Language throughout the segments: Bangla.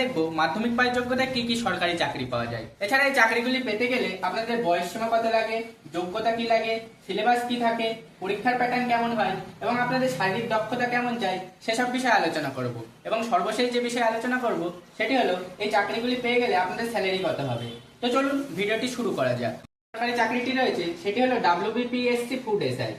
দেখব, মাধ্যমিক পাস যোগ্যতায় কি কি সরকারি চাকরি পাওয়া যায়। এছাড়া এই চাকরিগুলি পেতে গেলে আপনাদের বয়স সীমা কত লাগে, যোগ্যতা কি লাগে, সিলেবাস কি থাকে, পরীক্ষার প্যাটার্ন কেমন হয়, এবং আপনাদের শারীরিক দক্ষতা কেমন চাই সেসব বিষয়ে আলোচনা করব। এবং সর্বশেষ যে বিষয়ে আলোচনা করব, সেটি হলো, এই চাকরিগুলি পেয়ে গেলে আপনাদের স্যালারি কত হবে। তো চলুন, ভিডিওটি শুরু করা যাক। সরকারি চাকরিটি রয়েছে, সেটি হলো ডাব্লিউবিপিএসসি ফুড এসআই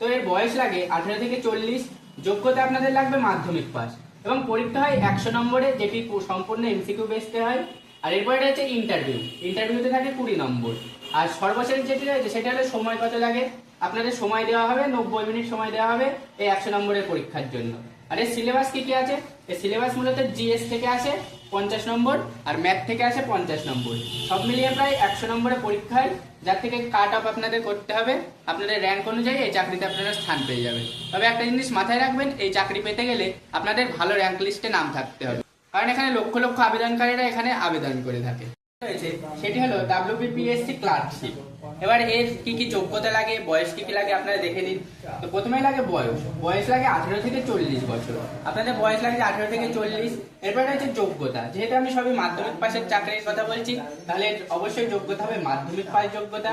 তো এর বয়স লাগে আঠেরো থেকে চল্লিশ, যোগ্যতা আপনাদের লাগবে মাধ্যমিক পাস এবং পরীক্ষা হয় একশো নম্বরে, যেটি সম্পূর্ণ এমসিকিউ বেসতে হয়। আর এরপরে রয়েছে ইন্টারভিউ ইন্টারভিউতে থাকে কুড়ি নম্বর। আর সর্বশেষ যেটি রয়েছে, সেটা হলে সময় কত লাগে? আপনাদের সময় দেওয়া হবে, নব্বই মিনিট সময় দেওয়া হবে এই একশো নম্বরের পরীক্ষার জন্য। আর এর সিলেবাস কি কি আছে? এর সিলেবাস মূলত জিএস থেকে আসে। পঞ্চাশ নম্বর আর ম্যাথ থেকে আসে পঞ্চাশ নম্বর। সব মিলিয়ে প্রায় একশো নম্বরের পরীক্ষায় যার থেকে কাট অফ আপনাদের করতে হবে। আপনাদের র্যাঙ্ক অনুযায়ী এই চাকরিতে আপনারা স্থান পেয়ে যাবেন। তবে একটা জিনিস মাথায় রাখবেন, এই চাকরি পেতে গেলে আপনাদের ভালো র্যাঙ্ক লিস্টে নাম থাকতে হবে। কারণ এখানে লক্ষ লক্ষ আবেদনকারীরা এখানে আবেদন করে থাকে। রয়েছে, সেটি হলো ডাব্লিউবিপিএসসি ক্লার্কশিপ এবার এর কি কি যোগ্যতা লাগে, বয়স কি কি লাগে, আপনারা দেখে নিন। তো প্রথমেই লাগে বয়স। বয়স লাগে আঠেরো থেকে চল্লিশ বছর। আপনাদের বয়স লাগে আঠেরো থেকে চল্লিশ। এরপরে রয়েছে যোগ্যতা। যেহেতু আমি সবই মাধ্যমিক পাশের চাকরির কথা বলছি, তাহলে অবশ্যই যোগ্যতা হবে মাধ্যমিক পাস যোগ্যতা।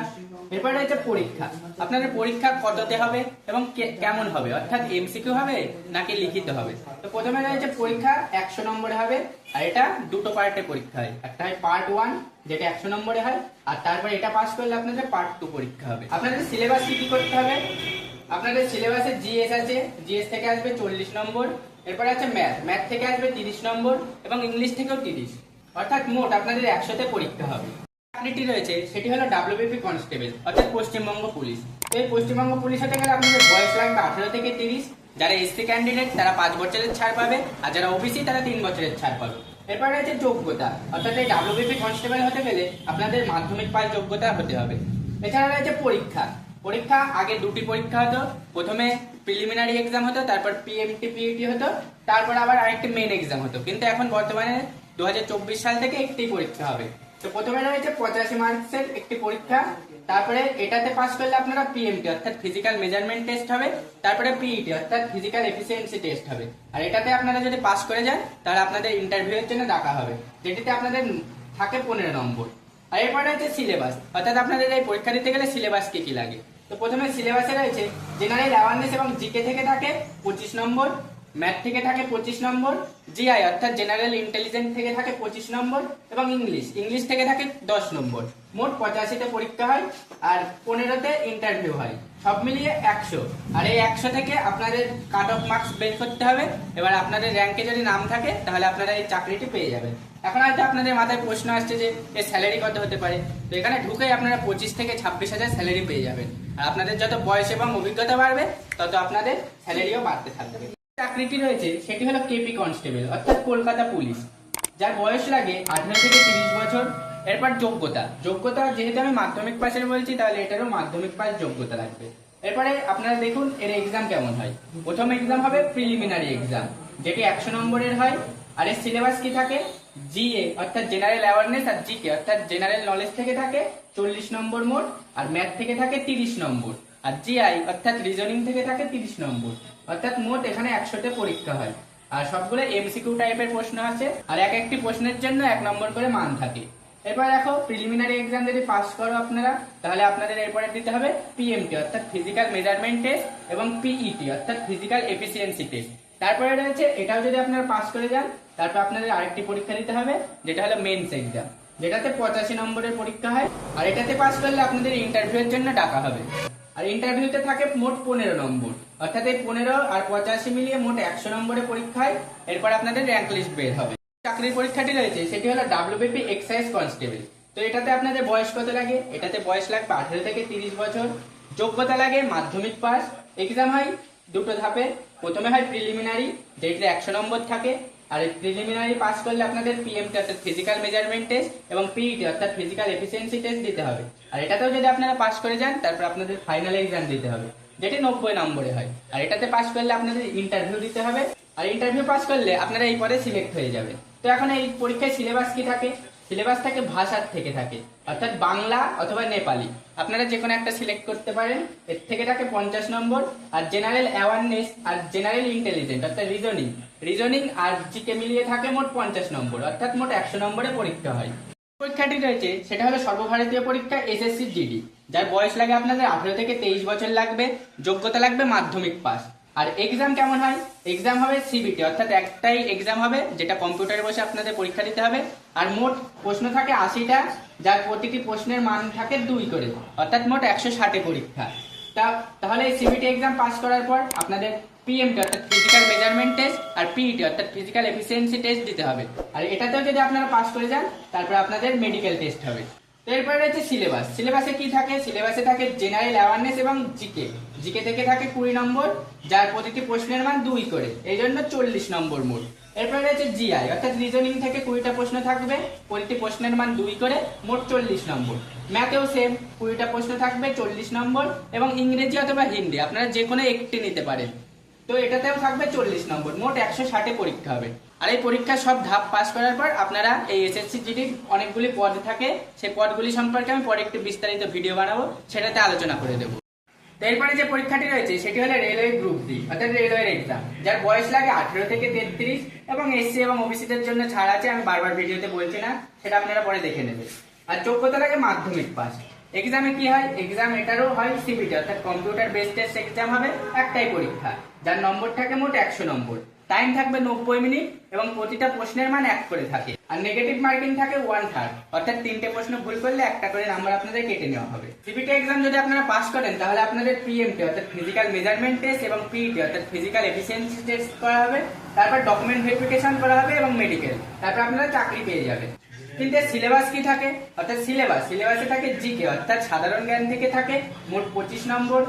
এরপরে রয়েছে পরীক্ষা। আপনাদের পরীক্ষা কততে হবে এবং কেমন হবে? অর্থাৎ এমসিকিউ হবে নাকি লিখিত হবে? তো প্রথমে রয়েছে পরীক্ষা, একশো নম্বরে হবে। আর এটা দুটো পার্টে পরীক্ষা হয়। একটা হয় পার্ট ওয়ান যেটা একশো নম্বরে হয়, আর তারপর এটা পাস করলে আপনাদের পার্ট টু পরীক্ষা হবে। আপনাদের সিলেবাস কি কি করতে হবে? আপনাদের সিলেবাসে জিএস আছে জিএস থেকে আসবে চল্লিশ নম্বর, এরপরে আছে ম্যাথ ম্যাথ থেকে আসবে তিরিশ নম্বর, এবং ইংলিশ থেকেও তিরিশ। অর্থাৎ মোট আপনাদের একশোতে পরীক্ষা হবে। চাকরিটি রয়েছে, সেটি হলো ডাব্লিউবিপি কনস্টেবল অর্থাৎ পশ্চিমবঙ্গ পুলিশ। এই পশ্চিমবঙ্গ পুলিশ হতে গেলে আপনাদের বয়স লাগবে আঠারো থেকে তিরিশ যারা এসসি ক্যান্ডিডেট তারা পাঁচ বছরের ছাড় পাবে, আর যারা ওবিসি তারা তিন বছরের ছাড় পাবে। এরপর রয়েছে যোগ্যতা। অর্থাৎ এই ডাব্লিউবিপি কনস্টেবল হতে গেলে আপনাদের মাধ্যমিক পাস যোগ্যতা হতে হবে। এছাড়া রয়েছে পরীক্ষা। পরীক্ষা, আগে দুটি পরীক্ষা হতো। প্রথমে প্রিলিমিনারি এক্সাম হতো, তারপর পিএমটি পিইটি হতো, তারপর আবার আরেকটি মেন এক্সাম হতো। কিন্তু এখন বর্তমানে দু হাজার চব্বিশ সাল থেকে একটি পরীক্ষা হবে। তো প্রথমে রয়েছে পঁচাশি মার্কসের একটি পরীক্ষা, তারপরে এটাতে পাস করলে আপনারা পিএমটি অর্থাৎ ফিজিক্যাল মেজারমেন্ট টেস্ট হবে, তারপরে পিইটি অর্থাৎ ফিজিক্যাল এফিসিয়েন্সি টেস্ট হবে। আর এটাতে আপনারা যদি পাস করে যান, তাহলে আপনাদের ইন্টারভিউ এর জন্য ডাকা হবে। যেটিতে আপনাদের থাকে পনেরো নম্বর। আর এরপরে হচ্ছে সিলেবাস অর্থাৎ আপনাদের এই পরীক্ষা দিতে গেলে সিলেবাস কি কি লাগে? তো প্রথমে সিলেবাসে রয়েছে জেনারেল অ্যাওয়ারনেস এবং জিকে থেকে থাকে পঁচিশ নম্বর ম্যাথ থেকে থাকে পঁচিশ নম্বর, জিআই অর্থাৎ জেনারেল ইন্টেলিজেন্স থেকে থাকে পঁচিশ নম্বর এবং ইংলিশ। ইংলিশ থেকে থাকে দশ নম্বর। মোট পঁচাশিতে পরীক্ষা হয় আর পনেরোতে ইন্টারভিউ হয়। সব মিলিয়ে একশো। আর এই একশো থেকে আপনাদের কাট অফ মার্কস বের করতে হবে। এবার আপনাদের র্যাঙ্কে যদি নাম থাকে, তাহলে আপনারা এই চাকরিটি পেয়ে যাবেন। এখন হয়তো আপনাদের মাথায় প্রশ্ন আসছে যে এর স্যালারি কত হতে পারে? তো এখানে ঢুকেই আপনারা পঁচিশ থেকে ছাব্বিশ হাজার স্যালারি পেয়ে যাবেন। আর আপনাদের যত বয়স এবং অভিজ্ঞতা বাড়বে, তত আপনাদের স্যালারিও বাড়তে থাকবে। চাকরিটি রয়েছে সেটি হলো কেপি কনস্টেবল, অর্থাৎ কলকাতা পুলিশ, যার বয়স লাগে আঠারো থেকে তিরিশ বছর, এরপর যোগ্যতা। যোগ্যতা যেহেতু আমি মাধ্যমিক পাশের বলছি, তাহলে এটারও মাধ্যমিক পাস যোগ্যতা লাগবে। এরপরে আপনারা দেখুন, এর এক্সাম কেমন হয়। প্রথম এক্সাম হবে প্রিলিমিনারি এক্সাম যেটি একশো নম্বরের হয়, আর এর সিলেবাস কি থাকে? জিএ অর্থাৎ জেনারেল অ্যাওয়ারনেস আর জিকে অর্থাৎ জেনারেল নলেজ থেকে থাকে চল্লিশ নম্বর মোট, আর ম্যাথ থেকে থাকে তিরিশ নম্বর, আর জিআই অর্থাৎ রিজনিং থেকে থাকে তিরিশ নম্বর। অর্থাৎ মোট এখানে একশোতে পরীক্ষা হয়। আর সবগুলো এমসিকিউ টাইপের প্রশ্ন আছে। আর এক একটি প্রশ্নের জন্য এক নম্বর করে মান থাকে। এরপর দেখো প্রিলিমিনারি এক্সাম যদি পাস করো আপনারা, তাহলে আপনাদের এরপরে দিতে হবে পিএমটি অর্থাৎ ফিজিক্যাল মেজারমেন্ট টেস্ট এবং পিইটি অর্থাৎ ফিজিক্যাল এফিসিয়েন্সি টেস্ট তারপরে রয়েছে, এটাও যদি আপনারা পাস করে যান, তারপর আপনাদের আরেকটি পরীক্ষা দিতে হবে, যেটা হলো মেন্স এক্সাম যেটাতে পঁচাশি নম্বরের পরীক্ষা হয়। আর এটাতে পাস করলে আপনাদের ইন্টারভিউ এর জন্য ডাকা হবে। আর ইন্টারভিউতে থাকে মোট পনেরো নম্বর। অর্থাৎ এই পনেরো আর পঁচাশি মিলিয়ে মোট একশো নম্বরের পরীক্ষায় এরপর আপনাদের র্যাঙ্ক লিস্ট বের হবে। চাকরির পরীক্ষাটি রয়েছে, সেটি হলো ডাব্লিউবিপি এক্সাইজ কনস্টেবল তো এটাতে আপনাদের বয়স কত লাগে? এটাতে বয়স লাগবে আঠেরো থেকে তিরিশ বছর। যোগ্যতা লাগে মাধ্যমিক পাস। এক্সাম হয় দুটো ধাপে। প্রথমে হয় প্রিলিমিনারি যেটিতে একশো নম্বর থাকে। আর এই প্রিলিমিনারি পাস করলে আপনাদের পিএমটি অর্থাৎ ফিজিক্যাল মেজারমেন্ট টেস্ট এবং পিইটি অর্থাৎ ফিজিক্যাল এফিসিয়েন্সি টেস্ট দিতে হবে। আর এটাতেও যদি আপনারা পাস করে যান, তারপর আপনাদের ফাইনাল এক্সাম দিতে হবে, যেটি নব্বই নম্বরে হয়। আর এটাতে পাস করলে আপনাদের ইন্টারভিউ দিতে হবে। আর ইন্টারভিউ পাস করলে আপনারা এই পরে সিলেক্ট হয়ে যাবে তো এখন এই পরীক্ষায় সিলেবাস কি থাকে? সিলেবাস থাকে, ভাষার থেকে থাকে। অর্থাৎ বাংলা অথবা নেপালি। আপনারা যে কোনো একটা সিলেক্ট করতে পারেন। এর থেকে থাকে পঞ্চাশ নম্বর। আর জেনারেল অ্যাওয়ারনেস আর জেনারেল ইন্টেলিজেন্ট অর্থাৎ রিজনিং রিজনিং আর জিকে মিলিয়ে থাকে মোট পঞ্চাশ নম্বর। অর্থাৎ মোট একশো নম্বরে পরীক্ষা হয়। পরীক্ষাটি রয়েছে, সেটা হলো সর্বভারতীয় পরীক্ষা এসএসসি জিডি যার বয়স লাগে আপনাদের আঠেরো থেকে তেইশ বছর লাগবে। যোগ্যতা লাগবে মাধ্যমিক পাস আর এক্সাম কেমন হয়? এক্সাম হবে সিবিটি অর্থাৎ একটাই এক্সাম হবে যেটা কম্পিউটারে বসে আপনাদের পরীক্ষা দিতে হবে। আর মোট প্রশ্ন থাকে আশিটা, যার প্রতিটি প্রশ্নের মান থাকে দুই করে, অর্থাৎ মোট একশো ষাটে পরীক্ষা। তা, তাহলে এই সিবিটি এক্সাম পাস করার পর আপনাদের পিএমটি অর্থাৎ ফিজিক্যাল মেজারমেন্ট টেস্ট আর পিইটি অর্থাৎ ফিজিক্যাল এফিসিয়েন্সি টেস্ট দিতে হবে। আর এটাতেও যদি আপনারা পাস করে যান, তারপর আপনাদের মেডিকেল টেস্ট হবে। এরপরে রয়েছে সিলেবাস সিলেবাসে কি থাকে? সিলেবাসে থাকে জেনারেল অ্যাওয়ারনেস এবং জিকে জিকে থেকে থাকে কুড়ি নম্বর, যার প্রতিটি প্রশ্নের মান দুই করে। এই জন্য চল্লিশ নম্বর মোট। এরপরে রয়েছে জিআই অর্থাৎ রিজনিং থেকে কুড়িটা প্রশ্ন থাকবে, প্রতিটি প্রশ্নের মান দুই করে, মোট চল্লিশ নম্বর। ম্যাথেও সেম কুড়িটা প্রশ্ন থাকবে, চল্লিশ নম্বর, এবং ইংরেজি অথবা হিন্দি, আপনারা যে কোনো একটি নিতে পারেন। তো এটাতেও থাকবে চল্লিশ নম্বর, মোট একশো ষাটে পরীক্ষা হবে। আর এই পরীক্ষা সব ধাপ পাস করার পর আপনারা এই এসএসসি জিডির অনেকগুলি পদ থাকে। সেই পদগুলি সম্পর্কে আমি পরে একটু বিস্তারিত ভিডিও বানাবো, সেটাতে আলোচনা করে দেবো। তো এরপরে যে পরীক্ষাটি রয়েছে, সেটি হলো রেলওয়ে গ্রুপ ডি অর্থাৎ রেলওয়ের এক্সাম যার বয়স লাগে আঠেরো থেকে তেত্রিশ, এবং এসসি এবং ওবিসিদের জন্য ছাড় আছে, আমি বারবার ভিডিওতে বলছি না, সেটা আপনারা পরে দেখে নেবেন। আর যোগ্যতা লাগে মাধ্যমিক পাস এক্সামে কি হয়? এক্সাম এটারও হয় সিবিটি অর্থাৎ কম্পিউটার বেস টেস্ট এক্সাম হবে, একটাই পরীক্ষা, যার নম্বর থাকে মোট একশো নম্বর। টাইম থাকবে নব্বই মিনিট এবং প্রতিটা প্রশ্নের মান এক করে থাকে। আর নেগেটিভ মার্কিং থাকে ওয়ান থার্ড অর্থাৎ তিনটে প্রশ্ন ভুল করলে একটা করে নাম্বার আপনাদের কেটে নেওয়া হবে। সিবিটি এক্সাম যদি আপনারা পাস করেন, তাহলে আপনাদের পিএমটি অর্থাৎ ফিজিক্যাল মেজারমেন্ট টেস্ট এবং পিইটি অর্থাৎ ফিজিক্যাল এফিসিয়েন্সি টেস্ট করা হবে। তারপর ডকুমেন্ট ভেরিফিকেশন করা হবে এবং মেডিকেল তারপর আপনারা চাকরি পেয়ে যাবেন। কিন্তু সিলেবাস কি থাকে? অর্থাৎ সিলেবাস সিলেবাসে থাকে জিকে অর্থাৎ সাধারণ জ্ঞান থেকে থাকে মোট পঁচিশ নম্বর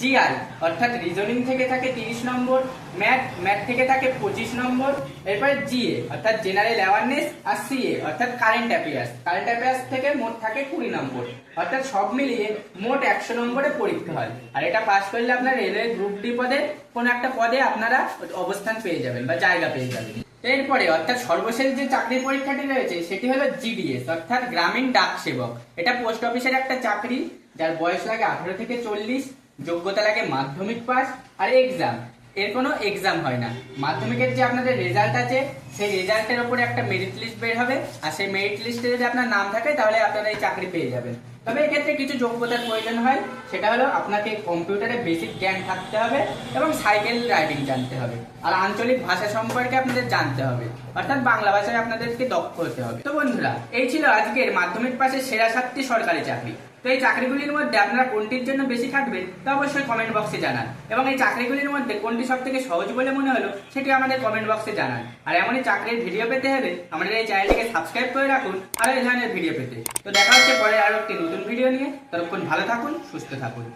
জিআই অর্থাৎ রিজনিং থেকে থাকে তিরিশ নম্বর ম্যাথ ম্যাথ থেকে থাকে পঁচিশ নম্বর, এরপরে জিএ অর্থাৎ জেনারেল অ্যাওয়ারনেস আর সিএ অর্থাৎ কারেন্ট অ্যাফেয়ার্স কারেন্ট অ্যাফেয়ার্স থেকে মোট থাকে কুড়ি নম্বর, অর্থাৎ সব মিলিয়ে মোট একশো নম্বরে পরীক্ষা হয়। আর এটা পাস করলে আপনার রেলওয়ে গ্রুপ ডি পদে কোনো একটা পদে আপনারা অবস্থান পেয়ে যাবেন বা জায়গা পেয়ে যাবেন। এরপরে অর্থাৎ সর্বশেষ যে চাকরির পরীক্ষাটি রয়েছে, সেটি হলো জিডিএস অর্থাৎ গ্রামীণ ডাক সেবক। এটা পোস্ট অফিসের একটা চাকরি, যার বয়স লাগে আঠারো থেকে চল্লিশ, যোগ্যতা লাগে মাধ্যমিক পাস আর এক্সাম এর কোনো এক্সাম হয় না। মাধ্যমিকের যে আপনাদের রেজাল্ট আছে, সেই রেজাল্টের উপরে একটা মেরিট লিস্ট বের হবে। আর সেই মেরিট লিস্টে যদি আপনার নাম থাকে, তাহলে আপনারা এই চাকরি পেয়ে যাবেন। তবে এক্ষেত্রে কিছু যোগ্যতার প্রয়োজন হয়। সেটা হলো আপনাকে কম্পিউটারে বেসিক জ্ঞান থাকতে হবে এবং সাইকেল রাইডিং জানতে হবে। আর আঞ্চলিক ভাষা সম্পর্কে আপনাদের জানতে হবে। অর্থাৎ বাংলা ভাষায় আপনাদেরকে দক্ষ হতে হবে। তো বন্ধুরা, এই ছিল আজকের মাধ্যমিক পাশে সেরা সাতটি সরকারি চাকরি। তো এই চাকরিগুলির মধ্যে আপনারা কোনটির জন্য বেশি খাটবেন তা অবশ্যই কমেন্ট বক্সে জানান। এবং এই চাকরিগুলির মধ্যে কোনটি সব থেকে সহজ বলে মনে হলো, সেটি আমাদের কমেন্ট বক্সে জানান। আর এমনই চাকরির ভিডিও পেতে হলে আমাদের এই চ্যানেলটিকে সাবস্ক্রাইব করে রাখুন আর এই ধরনের ভিডিও পেতে। তো দেখা হচ্ছে পরে আরও একটি নতুন ভিডিও নিয়ে। ততক্ষণ ভালো থাকুন, সুস্থ থাকুন।